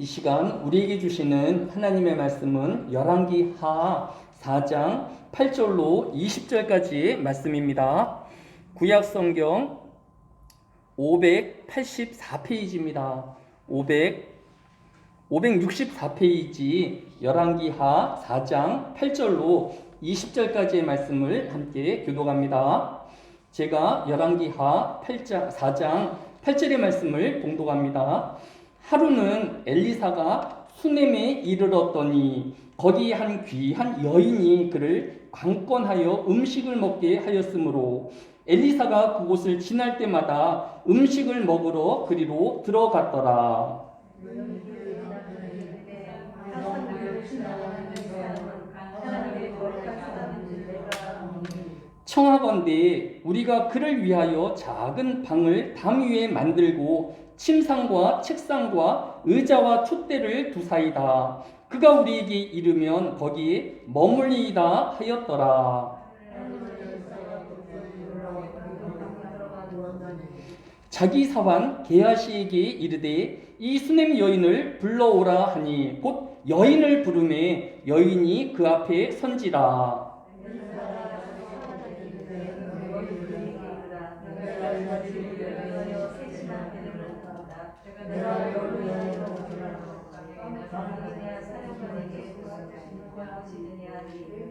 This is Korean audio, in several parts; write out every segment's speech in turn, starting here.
이 시간 우리에게 주시는 하나님의 말씀은 열왕기 하 4장 8절로 20절까지 말씀입니다. 구약 성경 584페이지입니다. 500 564페이지 열왕기 하 4장 8절로 20절까지의 말씀을 함께 교독합니다. 제가 열왕기 하 8장 4장 8절의 말씀을 봉독합니다. 하루는 엘리사가 수넴에 이르렀더니 거기 한 귀한 여인이 그를 관건하여 음식을 먹게 하였으므로 엘리사가 그곳을 지날 때마다 음식을 먹으러 그리로 들어갔더라. 청하건대 우리가 그를 위하여 작은 방을 담 위에 만들고 침상과 책상과 의자와 촛대를 두사이다. 그가 우리에게 이르면 거기에 머물리이다 하였더라. 자기 사환 게하시에게 이르되 이 수냄 여인을 불러오라 하니 곧 여인을 부르매 여인이 그 앞에 선지라.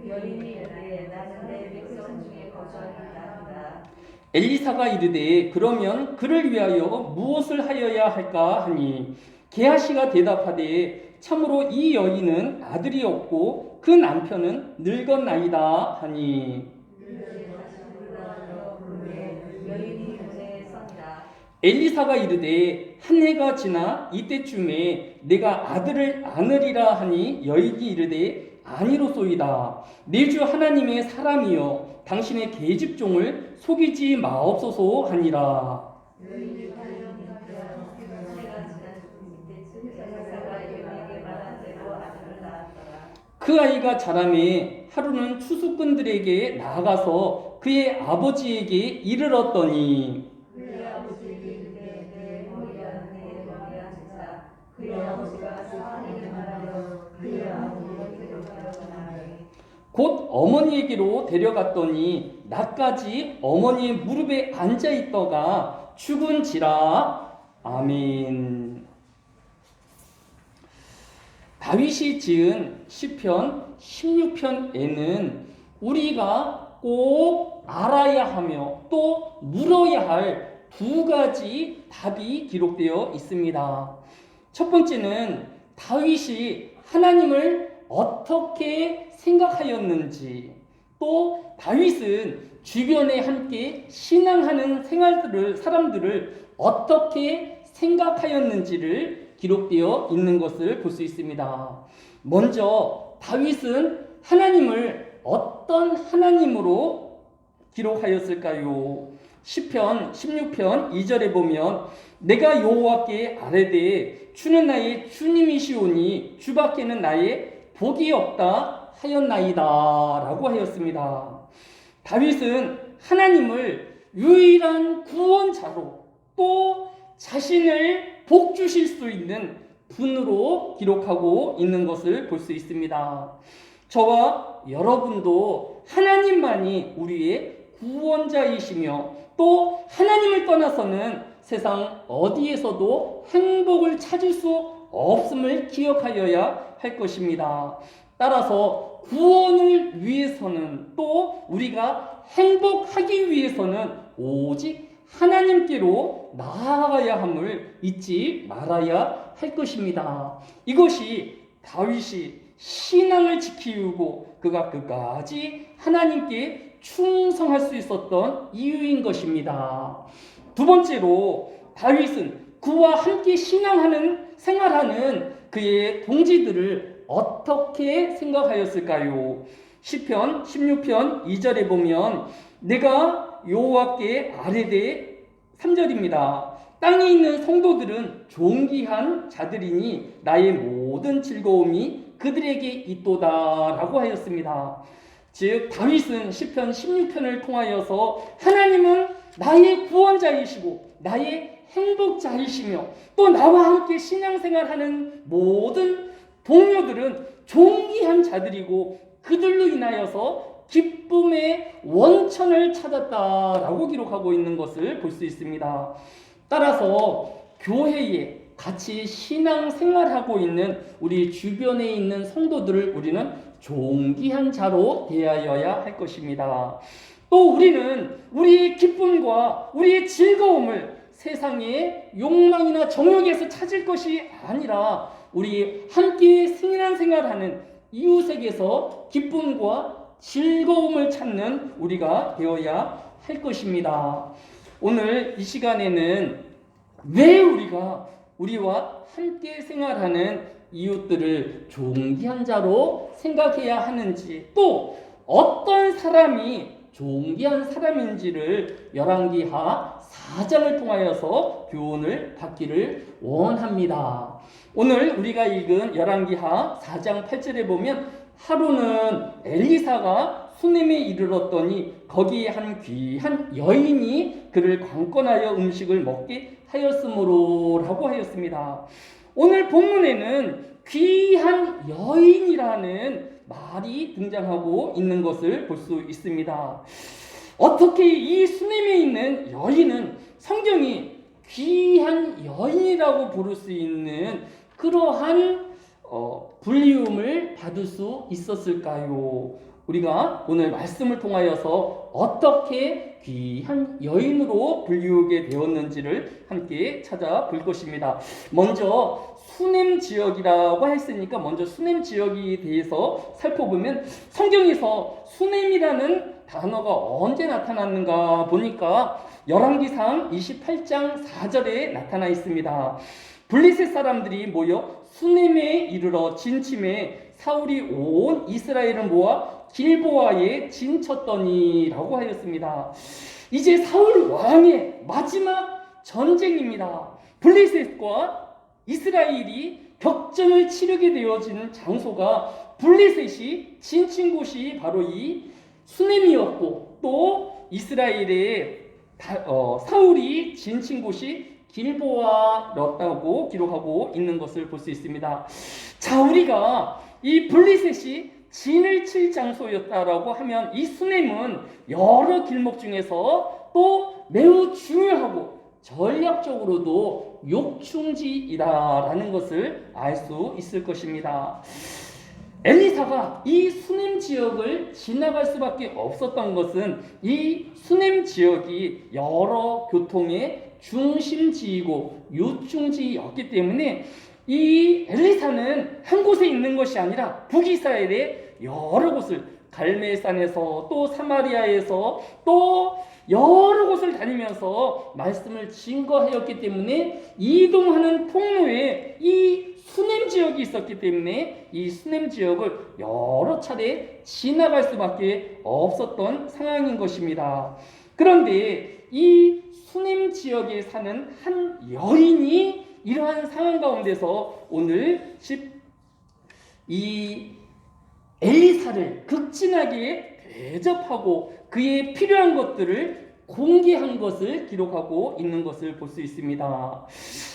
여인이 이르되 나는 내 백성 중에 거주하리이다 엘리사가 이르되 그러면 그를 위하여 무엇을 하여야 할까 하니? 게하시가 대답하되 참으로 이 여인은 아들이 없고 그 남편은 하니 여인이 문에 선다 엘리사가 이르되 한 해가 지나 이때쯤에 내가 아들을 안으리라 하니 여인이 이르되 아니로소이다. 내주 하나님의 사람이여 당신의 계집종을 속이지 마옵소서 하니라. 그 아이가 자라매 하루는 추수꾼들에게 나아가서 그의 아버지에게 이르렀더니 곧 어머니에게로 데려갔더니 나까지 어머니의 무릎에 앉아 있더가 죽은지라 아멘. 다윗이 지은 시편 16편에는 우리가 꼭 알아야 하며 또 물어야 할 두 가지 답이 기록되어 있습니다. 첫 번째는 다윗이 하나님을 어떻게 생각하였는지 또 다윗은 주변에 함께 신앙하는 생활들을 사람들을 어떻게 생각하였는지를 기록되어 있는 것을 볼 수 있습니다. 먼저 다윗은 하나님을 어떤 하나님으로 기록하였을까요? 시편 16편 2절에 보면 내가 여호와께 아뢰되 주는 나의 주님이시오니 주밖에는 나의 복이 없다 하였나이다 라고 하였습니다. 다윗은 하나님을 유일한 구원자로 또 자신을 복 주실 수 있는 분으로 기록하고 있는 것을 볼 수 있습니다. 저와 여러분도 하나님만이 우리의 구원자이시며 또 하나님을 떠나서는 세상 어디에서도 행복을 찾을 수 없음을 기억하여야 할 것입니다. 따라서 구원을 위해서는 또 우리가 행복하기 위해서는 오직 하나님께로 나아가야 함을 잊지 말아야 할 것입니다. 이것이 다윗이 신앙을 지키고 그가 끝까지 하나님께 충성할 수 있었던 이유인 것입니다. 두 번째로 다윗은 그와 함께 신앙하는 생활하는 그의 동지들을 어떻게 생각하였을까요? 시편 16편 2절에 보면 내가 여호와께 아뢰되 3절입니다. 땅에 있는 성도들은 존귀한 자들이니 나의 모든 즐거움이 그들에게 있도다라고 하였습니다. 즉 다윗은 시편 16편을 통하여서 하나님은 나의 구원자이시고 나의 행복자이시며 또 나와 함께 신앙생활하는 모든 동료들은 존귀한 자들이고 그들로 인하여서 기쁨의 원천을 찾았다라고 기록하고 있는 것을 볼 수 있습니다. 따라서 교회에 같이 신앙 생활하고 있는 우리 주변에 있는 성도들을 우리는 존귀한 자로 대하여야 할 것입니다. 또 우리는 우리의 기쁨과 우리의 즐거움을 세상의 욕망이나 정욕에서 찾을 것이 아니라 우리 함께 신앙생활하는 이웃에게서 기쁨과 즐거움을 찾는 우리가 되어야 할 것입니다. 오늘 이 시간에는 왜 우리가 우리와 함께 생활하는 이웃들을 존귀한 자로 생각해야 하는지 또 어떤 사람이 존귀한 사람인지를 열왕기하 4장을 통하여서 교훈을 받기를 원합니다. 오늘 우리가 읽은 열왕기하 4장 8절에 보면 하루는 엘리사가 수넴에 이르렀더니 거기에 한 귀한 여인이 그를 관건하여 음식을 먹게 하였으므로라고 하였습니다. 오늘 본문에는 귀한 여인이라는 말이 등장하고 있는 것을 볼 수 있습니다. 어떻게 이 수넴에 있는 여인은 성경이 귀한 여인이라고 부를 수 있는 그러한 어, 불리움을 받을 수 있었을까요? 우리가 오늘 말씀을 통하여서 어떻게 귀한 여인으로 불리우게 되었는지를 함께 찾아볼 것입니다. 먼저 수냄 지역이라고 했으니까 먼저 수냄 지역에 대해서 살펴보면 성경에서 수냄이라는 단어가 언제 나타났는가 보니까 열왕기상 28장 4절에 나타나 있습니다. 블리셋 사람들이 모여 수넴에 이르러 진침에 사울이 온 이스라엘을 모아 길보아에 진쳤더니라고 하였습니다. 이제 사울 왕의 마지막 전쟁입니다. 블리셋과 이스라엘이 격전을 치르게 되어지는 장소가 블리셋이 진친 곳이 바로 이 수넴이었고 또 이스라엘의 다- 어, 사울이 진친 곳이 길보아였다고 기록하고 있는 것을 볼 수 있습니다. 자, 우리가 이 블리셋이 진을 칠 장소였다라고 하면 이 수넴은 여러 길목 중에서 또 매우 중요하고 전략적으로도 욕충지이다라는 것을 알 수 있을 것입니다. 엘리사가 이 수넴 지역을 지나갈 수밖에 없었던 것은 이 수넴 지역이 여러 교통의 중심지이고 요충지였기 때문에 이 엘리사는 한 곳에 있는 것이 아니라 북이스라엘의 여러 곳을 갈멜산에서 또 사마리아에서 또 여러 곳을 다니면서 말씀을 증거하였기 때문에 이동하는 통로에 이 수냄 지역이 있었기 때문에 이 수냄 지역을 여러 차례 지나갈 수밖에 없었던 상황인 것입니다. 그런데 이 수냄 지역에 사는 한 여인이 이러한 상황 가운데서 오늘 10이 엘리사를 극진하게 대접하고 그의 필요한 것들을 공개한 것을 기록하고 있는 것을 볼 수 있습니다.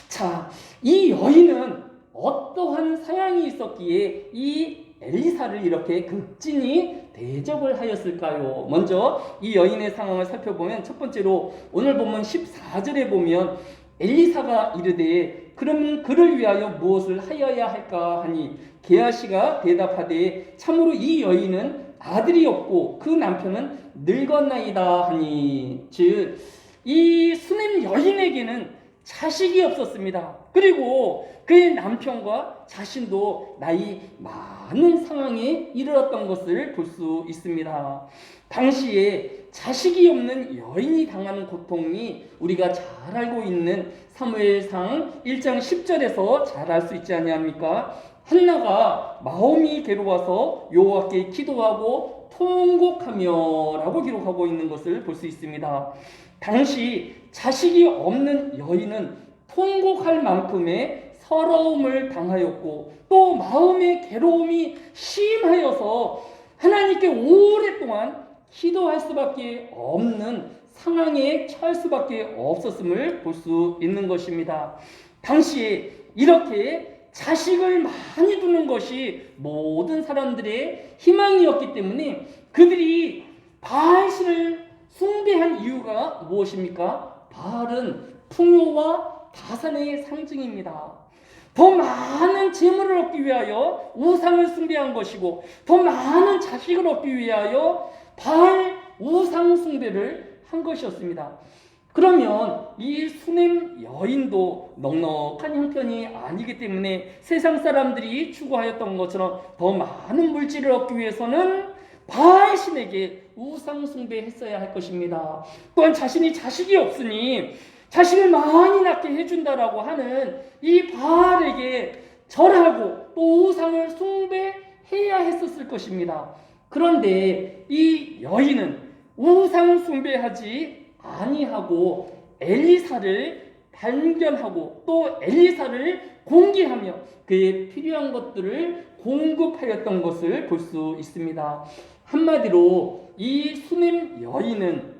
자, 이 여인은 어떠한 상황이 있었기에 이 엘리사를 이렇게 극진히 대접을 하였을까요? 먼저 이 여인의 상황을 살펴보면 첫 번째로 오늘 보면 14절에 보면 엘리사가 이르되 그럼 그를 위하여 무엇을 하여야 할까 하니 게하시가 대답하되 참으로 이 여인은 아들이 없고 그 남편은 늙었나이다 하니 즉 이 수냄 여인에게는 자식이 없었습니다. 그리고 그의 남편과 자신도 나이 많은 상황에 이르렀던 것을 볼 수 있습니다. 당시에 자식이 없는 여인이 당하는 고통이 우리가 잘 알고 있는 사무엘상 1장 10절에서 잘 알 수 있지 아니합니까? 한나가 마음이 괴로워서 여호와께 기도하고 통곡하며라고 기록하고 있는 것을 볼 수 있습니다. 당시 자식이 없는 여인은 통곡할 만큼의 서러움을 당하였고 또 마음의 괴로움이 심하여서 하나님께 오랫동안 기도할 수밖에 없는 상황에 처할 수밖에 없었음을 볼 수 있는 것입니다. 당시에 이렇게 자식을 많이 두는 것이 모든 사람들의 희망이었기 때문에 그들이 바알신을 숭배한 이유가 무엇입니까? 바알은 풍요와 다산의 상징입니다. 더 많은 재물을 얻기 위하여 우상을 숭배한 것이고 더 많은 자식을 얻기 위하여 바알 우상 숭배를 한 것이었습니다. 그러면 이 수냄 여인도 넉넉한 형편이 아니기 때문에 세상 사람들이 추구하였던 것처럼 더 많은 물질을 얻기 위해서는 바알 신에게 우상 숭배했어야 할 것입니다. 또한 자신이 자식이 없으니 자식을 많이 낳게 해준다라고 하는 이 바알에게 절하고 또 우상을 숭배해야 했었을 것입니다. 그런데 이 여인은 우상 숭배하지 아니하고 엘리사를 발견하고 또 엘리사를 공개하며 그의 필요한 것들을 공급하였던 것을 볼 수 있습니다. 한마디로 이 수냄 여인은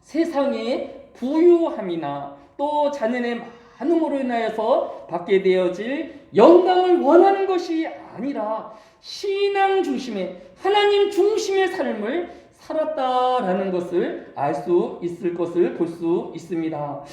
세상의 부유함이나 또 자녀의 많음으로 인하여서 받게 되어질 영광을 원하는 것이 아니라 신앙 중심의 하나님 중심의 삶을 살았다라는 것을 알 수 있을 것을 볼 수 있습니다.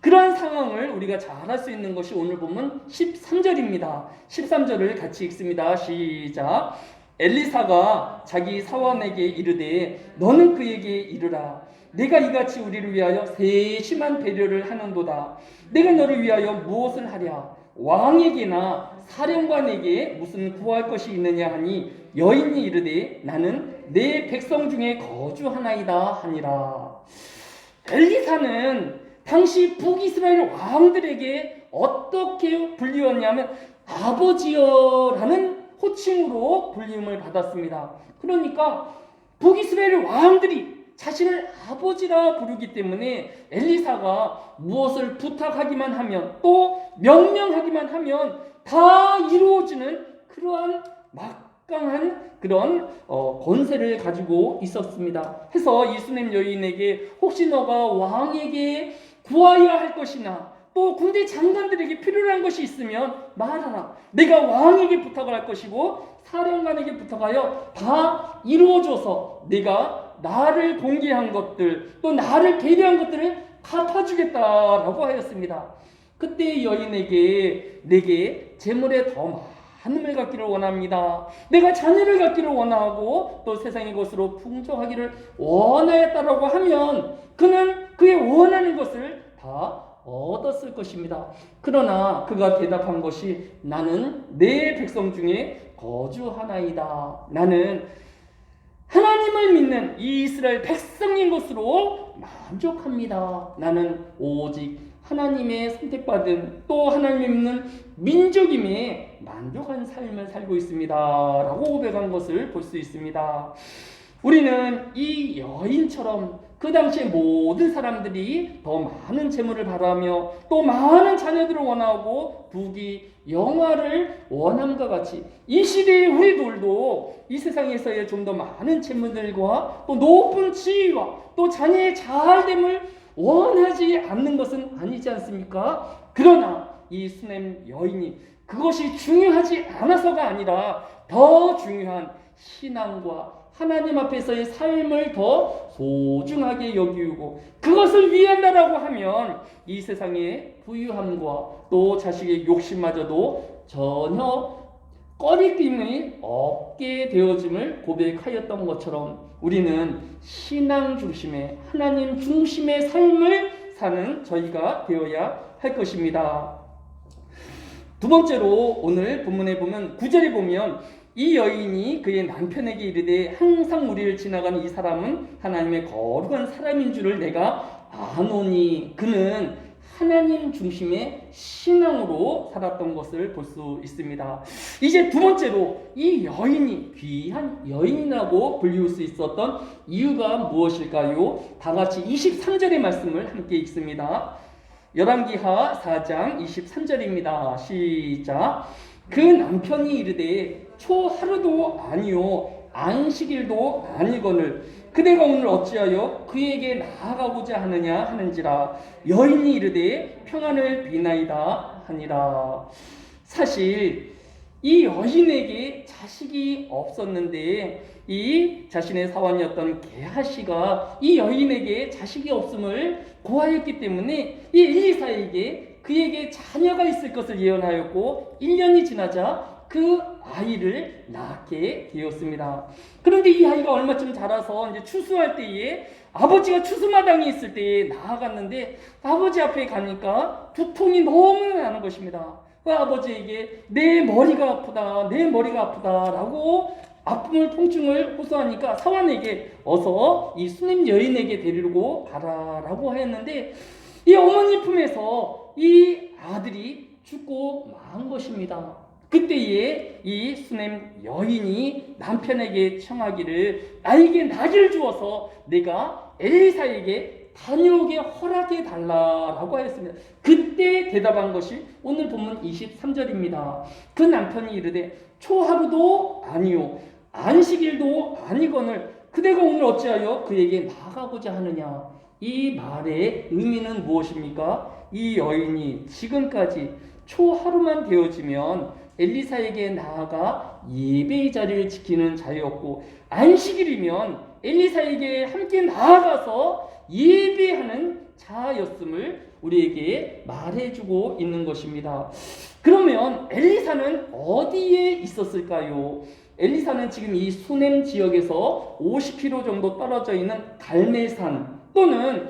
그러한 상황을 우리가 잘알수 있는 것이 오늘 보면 13절입니다. 13절을 같이 읽습니다. 시작. 엘리사가 자기 사원에게 이르되 너는 그에게 이르라 내가 이같이 우리를 위하여 세심한 배려를 하는도다 내가 너를 위하여 무엇을 하랴 왕에게나 사령관에게 무슨 구할 것이 있느냐 하니 여인이 이르되 나는 내 백성 중에 거주하나이다 하니라 엘리사는 당시 북이스라엘 왕들에게 어떻게 불리웠냐면 아버지여라는 호칭으로 불림을 받았습니다. 그러니까 북이스라엘 왕들이 자신을 아버지라 부르기 때문에 엘리사가 무엇을 부탁하기만 하면 또 명령하기만 하면 다 이루어지는 그러한 막 강한 그런 어, 권세를 가지고 있었습니다. 해서 이수넴 여인에게 혹시 너가 왕에게 구하여야 할 것이나 또 군대 장관들에게 필요한 것이 있으면 말하라. 내가 왕에게 부탁을 할 것이고 사령관에게 부탁하여 다 이루어져서 내가 나를 공개한 것들 또 나를 배려한 것들을 갚아주겠다라고 하였습니다. 그때 여인에게 내게 재물에 더많 음을 갖기를 원합니다. 내가 자녀를 갖기를 원하고 또 세상의 것으로 풍족하기를 원하였다라고 하면 그는 그의 원하는 것을 다 얻었을 것입니다. 그러나 그가 대답한 것이 나는 내 백성 중에 거주하나이다. 나는 하나님을 믿는 이 이스라엘 백성인 것으로 만족합니다. 나는 오직 하나님의 선택받은 또 하나님을 믿는 민족임에 만족한 삶을 살고 있습니다. 라고 고백한 것을 볼 수 있습니다. 우리는 이 여인처럼 그 당시에 모든 사람들이 더 많은 재물을 바라며 또 많은 자녀들을 원하고 부귀 영화를 원함과 같이 이 시대의 우리들도 이 세상에서의 좀 더 많은 재물들과 또 높은 지위와 또 자녀의 잘됨을 원하지 않는 것은 아니지 않습니까? 그러나 이 수냄 여인이 그것이 중요하지 않아서가 아니라 더 중요한 신앙과 하나님 앞에서의 삶을 더 소중하게 여기고 그것을 위한다라고 하면 이 세상의 부유함과 또 자식의 욕심마저도 전혀 꺼리낌이 없게 되어짐을 고백하였던 것처럼 우리는 신앙 중심의 하나님 중심의 삶을 사는 저희가 되어야 할 것입니다. 두 번째로 오늘 본문에 보면 구절에 보면 이 여인이 그의 남편에게 이르되 항상 우리를 지나가는 이 사람은 하나님의 거룩한 사람인 줄을 내가 아노니 그는 하나님 중심의 신앙으로 살았던 것을 볼 수 있습니다. 이제 두 번째로 이 여인이 귀한 여인이라고 불리울 수 있었던 이유가 무엇일까요? 다 같이 23절의 말씀을 함께 읽습니다. 열왕기하 4장 23절입니다. 시작. 그 남편이 이르되 초 하루도 아니요 안식일도 아니거늘 그대가 오늘 어찌하여 그에게 나아가고자 하느냐 하는지라 여인이 이르되 평안을 비나이다 하니라. 사실 이 여인에게 자식이 없었는데 이 자신의 사원이었던 게하시가 이 여인에게 자식이 없음을 고하였기 때문에 이 엘리사에게 그에게 자녀가 있을 것을 예언하였고 1년이 지나자 그 아이를 낳게 되었습니다. 그런데 이 아이가 얼마쯤 자라서 이제 추수할 때에 아버지가 추수마당에 있을 때에 나아갔는데 아버지 앞에 가니까 두통이 너무 나는 것입니다. 그 아버지에게 내 머리가 아프다, 내 머리가 아프다라고 아픔을 통증을 호소하니까 사환에게 어서 이 수냄 여인에게 데리고 가라라고 하였는데 이 어머니 품에서 이 아들이 죽고 만 것입니다. 그때에 이 수냄 여인이 남편에게 청하기를 나에게 나귀를 주어서 내가 엘리사에게 다녀오게 허락해 달라라고 하였습니다. 그때 대답한 것이 오늘 본문 23절입니다. 그 남편이 이르되 초하루도 아니요 안식일도 아니거늘 그대가 오늘 어찌하여 그에게 나가고자 하느냐 이 말의 의미는 무엇입니까? 이 여인이 지금까지 초하루만 되어지면 엘리사에게 나아가 예배의 자리를 지키는 자였고 안식일이면 엘리사에게 함께 나아가서 예배하는 자였음을 우리에게 말해주고 있는 것입니다. 그러면 엘리사는 어디에 있었을까요? 엘리사는 지금 이 수넴 지역에서 50km 정도 떨어져 있는 갈멜산 또는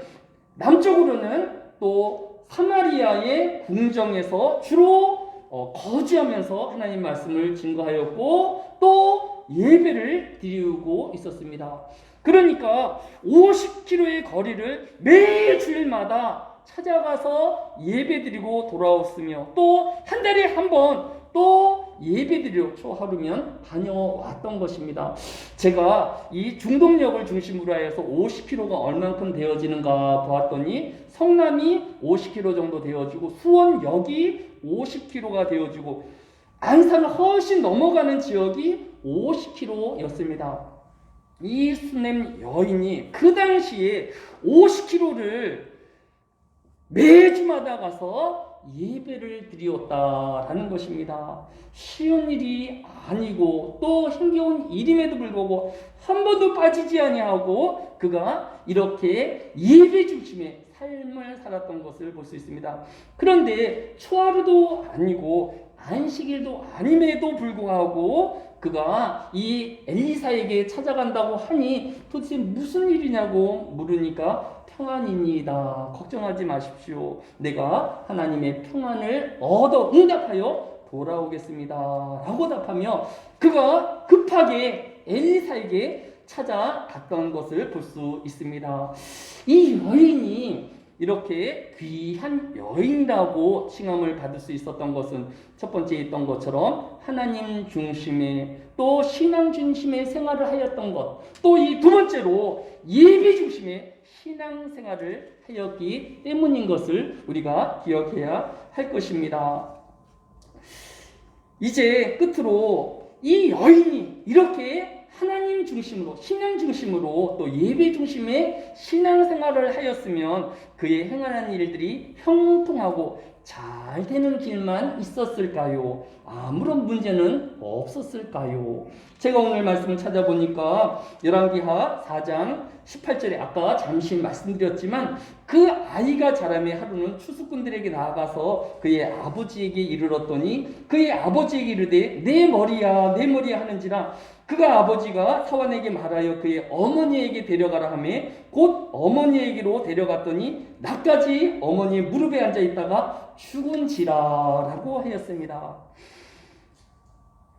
남쪽으로는 또 사마리아의 궁정에서 주로 어, 거주하면서 하나님 말씀을 증거하였고 또 예배를 드리고 있었습니다. 그러니까 50km의 거리를 매일 주일마다 찾아가서 예배드리고 돌아왔으며 또 한 달에 한 번 또 예배드리러 초하루면 다녀왔던 것입니다. 제가 이 중동역을 중심으로 하여서 50km가 얼만큼 되어지는가 보았더니 성남이 50km 정도 되어지고 수원역이 50km가 되어지고 안산을 훨씬 넘어가는 지역이 50km였습니다. 이 수냄 여인이 그 당시에 50km를 매주마다 가서 예배를 드리었다라는 것입니다. 쉬운 일이 아니고 또 힘겨운 일임에도 불구하고 한 번도 빠지지 아니하고 그가 이렇게 예배 중심의 삶을 살았던 것을 볼 수 있습니다. 그런데 초하루도 아니고 안식일도 아님에도 불구하고 그가 이 엘리사에게 찾아간다고 하니 도대체 무슨 일이냐고 물으니까 평안입니다. 걱정하지 마십시오. 내가 하나님의 평안을 얻어 응답하여 돌아오겠습니다. 라고 답하며 그가 급하게 엘리사에게 찾아갔던 것을 볼 수 있습니다. 이 여인이 이렇게 귀한 여인이라고 칭함을 받을 수 있었던 것은 첫 번째 있던 것처럼 하나님 중심의 또 신앙 중심의 생활을 하였던 것, 또 이 두 번째로 예배 중심의 신앙 생활을 하였기 때문인 것을 우리가 기억해야 할 것입니다. 이제 끝으로 이 여인이 이렇게 하나님 중심으로 신앙 중심으로 또 예배 중심의 신앙 생활을 하였으면 그의 행하는 일들이 형통하고 잘 되는 길만 있었을까요? 아무런 문제는 없었을까요? 제가 오늘 말씀을 찾아보니까 열왕기하 4장 18절에 아까 잠시 말씀드렸지만 그 아이가 자라매 하루는 추수꾼들에게 나아가서 그의 아버지에게 이르렀더니 그의 아버지에게 이르되 내 머리야 내 머리야 하는지라 그가 아버지가 사환에게 말하여 그의 어머니에게 데려가라 하매 곧 어머니에게로 데려갔더니 나까지 어머니의 무릎에 앉아 있다가 죽은지라라고 하였습니다.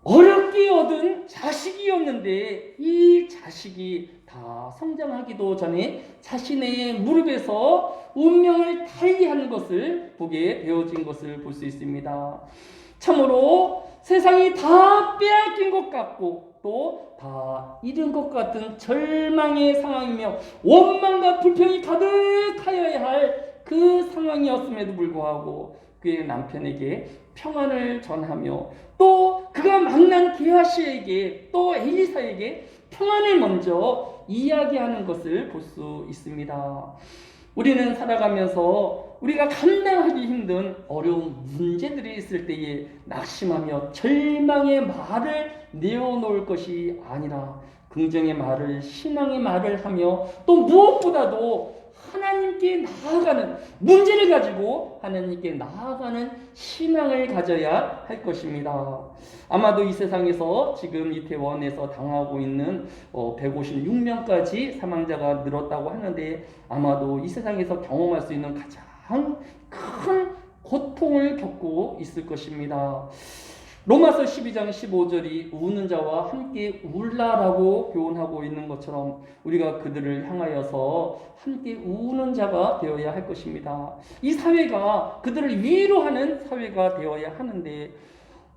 어렵게 얻은 자식이었는데 이 자식이 다 성장하기도 전에 자신의 무릎에서 운명을 달리하는 것을 보게 되어진 것을 볼 수 있습니다. 참으로 세상이 다 빼앗긴 것 같고 또 다 잃은 것 같은 절망의 상황이며 원망과 불평이 가득하여야 할 그 상황이었음에도 불구하고 그의 남편에게 평안을 전하며 또 그가 만난 게하시에게 또 엘리사에게 평안을 먼저 이야기하는 것을 볼 수 있습니다. 우리는 살아가면서 우리가 감당하기 힘든 어려운 문제들이 있을 때에 낙심하며 절망의 말을 내어놓을 것이 아니라 긍정의 말을 신앙의 말을 하며 또 무엇보다도 하나님께 나아가는 문제를 가지고 하나님께 나아가는 신앙을 가져야 할 것입니다. 아마도 이 세상에서 지금 이태원에서 당하고 있는 156명까지 사망자가 늘었다고 하는데 아마도 이 세상에서 경험할 수 있는 가장 큰 고통을 겪고 있을 것입니다. 로마서 12장 15절이 우는 자와 함께 울라라고 교훈하고 있는 것처럼 우리가 그들을 향하여서 함께 우는 자가 되어야 할 것입니다. 이 사회가 그들을 위로하는 사회가 되어야 하는데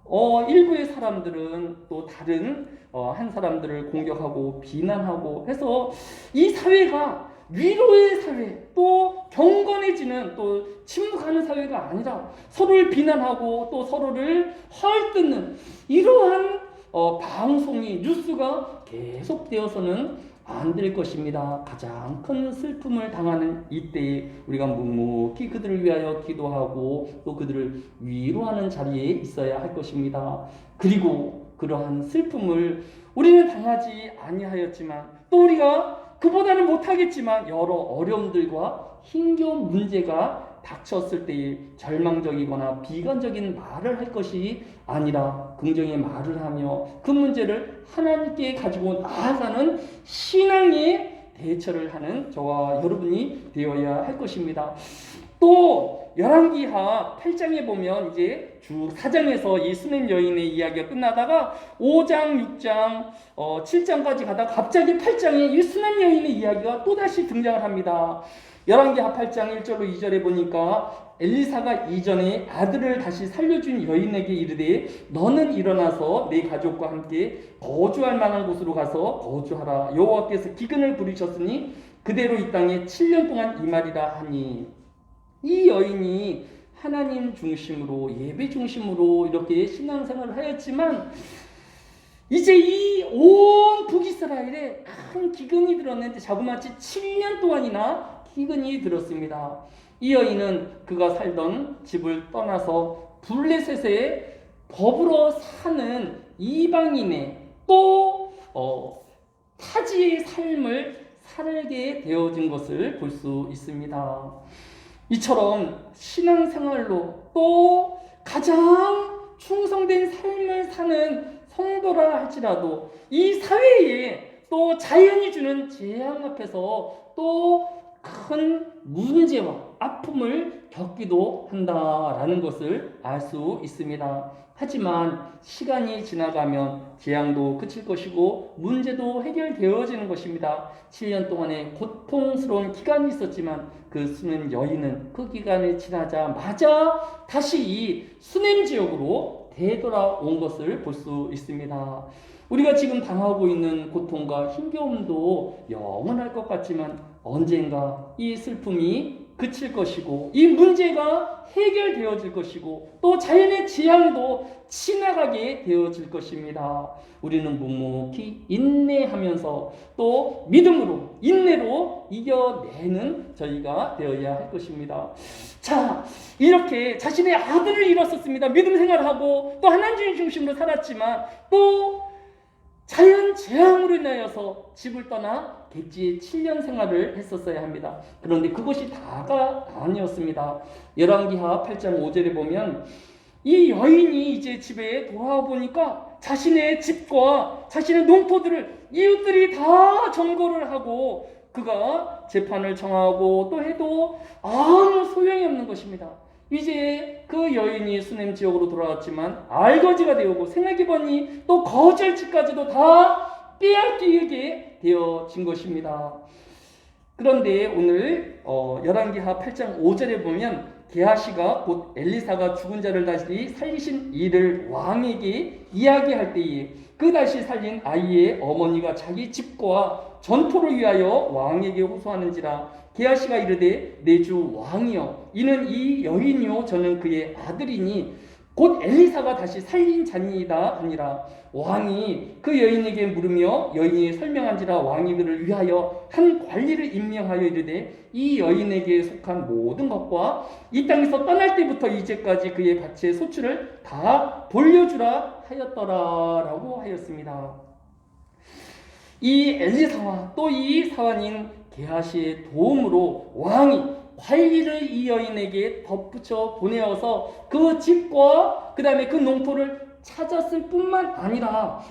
어, 일부의 사람들은 또 다른 어, 한 사람들을 공격하고 비난하고 해서 이 사회가 위로의 사회 또 경건해지는 또 침묵하는 사회가 아니라 서로를 비난하고 또 서로를 헐뜯는 이러한 어, 방송이 뉴스가 계속되어서는 안 될 것입니다. 가장 큰 슬픔을 당하는 이때에 우리가 묵묵히 그들을 위하여 기도하고 또 그들을 위로하는 자리에 있어야 할 것입니다. 그리고 그러한 슬픔을 우리는 당하지 아니하였지만 또 우리가 그보다는 못하겠지만 여러 어려움들과 힘겨운 문제가 닥쳤을 때에 절망적이거나 비관적인 말을 할 것이 아니라 긍정의 말을 하며 그 문제를 하나님께 가지고 나아가는 신앙의 대처를 하는 저와 여러분이 되어야 할 것입니다. 또 열왕기하 8장에 보면 이제 주 4장에서 이 수냄 여인의 이야기가 끝나다가 5장, 6장, 어, 7장까지 가다가 갑자기 8장에 이 수냄 여인의 이야기가 또다시 등장을 합니다. 열왕기하 8장 1절로 2절에 보니까 엘리사가 이전에 아들을 다시 살려준 여인에게 이르되 너는 일어나서 내 가족과 함께 거주할 만한 곳으로 가서 거주하라 여호와께서 기근을 부리셨으니 그대로 이 땅에 7년 동안 임하리라 하니 이 여인이 하나님 중심으로 예배 중심으로 이렇게 신앙생활을 하였지만 이제 이 온 북이스라엘에 큰 기근이 들었는데 자그마치 7년 동안이나 기근이 들었습니다. 이 여인은 그가 살던 집을 떠나서 블레셋에 법으로 사는 이방인의 또 어, 타지의 삶을 살게 되어진 것을 볼 수 있습니다. 이처럼 신앙생활로 또 가장 충성된 삶을 사는 성도라 할지라도 이 사회에 또 자연이 주는 재앙 앞에서 또 큰 문제와 아픔을 겪기도 한다라는 것을 알 수 있습니다. 하지만 시간이 지나가면 재앙도 그칠 것이고 문제도 해결되어지는 것입니다. 7년 동안의 고통스러운 기간이 있었지만 그 수냄 여인은 그 기간이 지나자마자 다시 이 수냄 지역으로 되돌아온 것을 볼 수 있습니다. 우리가 지금 당하고 있는 고통과 힘겨움도 영원할 것 같지만 언젠가 이 슬픔이 그칠 것이고 이 문제가 해결되어질 것이고 또 자연의 재앙도 지나가게 되어질 것입니다. 우리는 묵묵히 인내하면서 또 믿음으로 인내로 이겨내는 저희가 되어야 할 것입니다. 자, 이렇게 자신의 아들을 잃었었습니다. 믿음 생활하고 또 하나님 중심으로 살았지만 또 자연 재앙으로 인하여서 집을 떠나 객지에 7년 생활을 했었어야 합니다. 그런데 그것이 다가 아니었습니다. 열왕기하 8장 5절에 보면 이 여인이 이제 집에 돌아와 보니까 자신의 집과 자신의 농토들을 이웃들이 다 점거를 하고 그가 재판을 정하고 또 해도 아무 소용이 없는 것입니다. 이제 그 여인이 수냄 지역으로 돌아왔지만 알거지가 되었고 생활기반이 또 거절지까지도 다 빼앗기게 되어진 것입니다. 그런데 오늘 어, 열왕기하 8장 5절에 보면 게하시가 곧 엘리사가 죽은 자를 다시 살리신 이를 왕에게 이야기할 때에 그 다시 살린 아이의 어머니가 자기 집과 전토를 위하여 왕에게 호소하는지라 게하시가 이르되 내 주 왕이여 이는 이 여인이요 저는 그의 아들이니 곧 엘리사가 다시 살린 자니이다 하니라 왕이 그 여인에게 물으며 여인이 설명한지라 왕이 그를 위하여 한 관리를 임명하여 이르되 이 여인에게 속한 모든 것과 이 땅에서 떠날 때부터 이제까지 그의 밭의 소출을 다 돌려주라 하였더라라고 하였습니다. 이 엘리사와 또 이 사환인 게하시의 도움으로 왕이 관리를 이 여인에게 덧붙여 보내어서 그 집과 그 다음에 그 농토를 찾았을 뿐만 아니라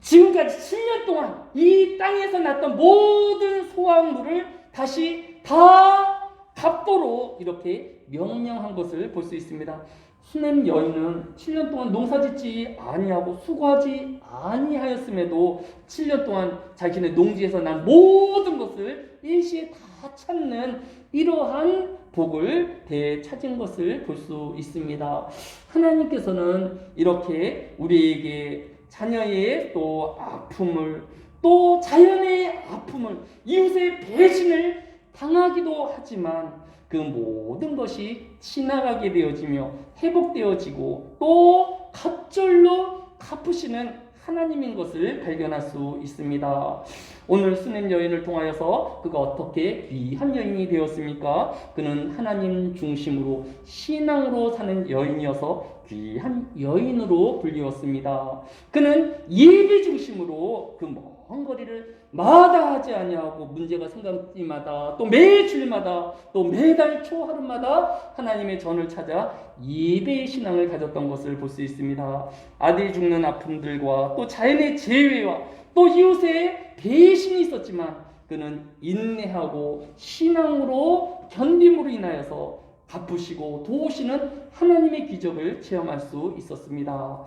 지금까지 7년 동안 이 땅에서 났던 모든 소확물을 다시 다 갚도록 이렇게 명령한 것을 볼 수 있습니다. 수냄 여인은 7년 동안 농사짓지 아니하고 수고하지 아니하였음에도 7년 동안 자신의 농지에서 난 모든 것을 일시에 다 찾는 이러한 복을 되찾은 것을 볼 수 있습니다. 하나님께서는 이렇게 우리에게 자녀의 또 아픔을 또 자연의 아픔을 이웃의 배신을 당하기도 하지만 그 모든 것이 지나가게 되어지며 회복되어지고 또 갑절로 갚으시는 하나님인 것을 발견할 수 있습니다. 오늘 수냄 여인을 통하여서 그가 어떻게 귀한 여인이 되었습니까? 그는 하나님 중심으로 신앙으로 사는 여인이어서 귀한 여인으로 불리웠습니다. 그는 예배 중심으로 그 먼 거리를 마다하지 아니하고 문제가 생길 때마다 또 매주일마다 또 매달 초하루마다 하나님의 전을 찾아 예배의 신앙을 가졌던 것을 볼 수 있습니다. 아들이 죽는 아픔들과 또 자연의 재해와 또 이웃의 배신이 있었지만 그는 인내하고 신앙으로 견딤으로 인하여서 갚으시고 도우시는 하나님의 기적을 체험할 수 있었습니다.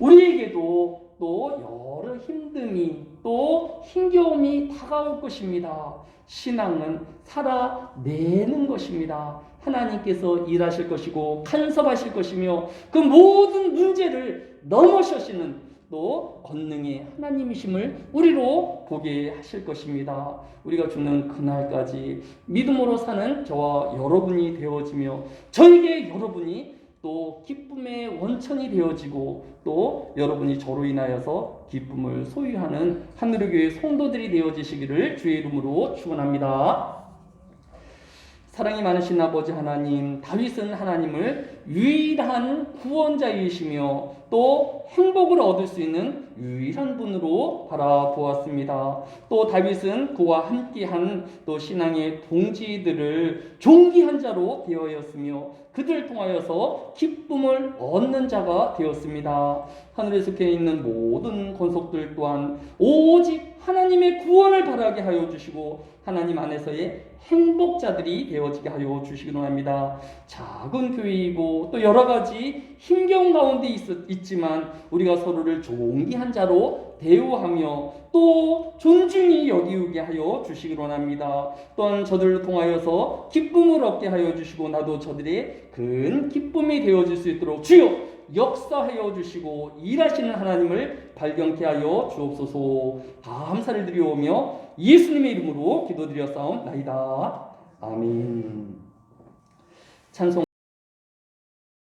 우리에게도 또 여러 힘듦이 또 힘겨움이 다가올 것입니다. 신앙은 살아내는 것입니다. 하나님께서 일하실 것이고 간섭하실 것이며 그 모든 문제를 넘어서시는 또 권능의 하나님이심을 우리로 보게 하실 것입니다. 우리가 죽는 그날까지 믿음으로 사는 저와 여러분이 되어지며 저에게 여러분이 또 기쁨의 원천이 되어지고 또 여러분이 저로 인하여서 기쁨을 소유하는 하늘의 교회 성도들이 되어지시기를 주의 이름으로 축원합니다. 사랑이 많으신 아버지 하나님, 다윗은 하나님을 유일한 구원자이시며 또 행복을 얻을 수 있는 유일한 분으로 바라보았습니다. 또 다윗은 그와 함께한 또 신앙의 동지들을 존귀한 자로 되어였으며 그들을 통하여서 기쁨을 얻는 자가 되었습니다. 하늘에 속해 있는 모든 권속들 또한 오직 하나님의 구원을 바라게 하여 주시고 하나님 안에서의 행복자들이 되어지게 하여 주시기 원합니다. 작은 교회이고 또 여러 가지 힘겨운 가운데 있, 있지만 우리가 서로를 존귀한 자로 대우하며 또 존중히 여기게 하여 주시기 원합니다. 또한 저들을 통하여서 기쁨을 얻게 하여 주시고 나도 저들의 큰 기쁨이 되어질 수 있도록 주여 역사하여 주시고 일하시는 하나님을 발견케 하여 주옵소서 감사를 드리오며 예수님의 이름으로 기도드렸사옵나이다. 아멘 찬송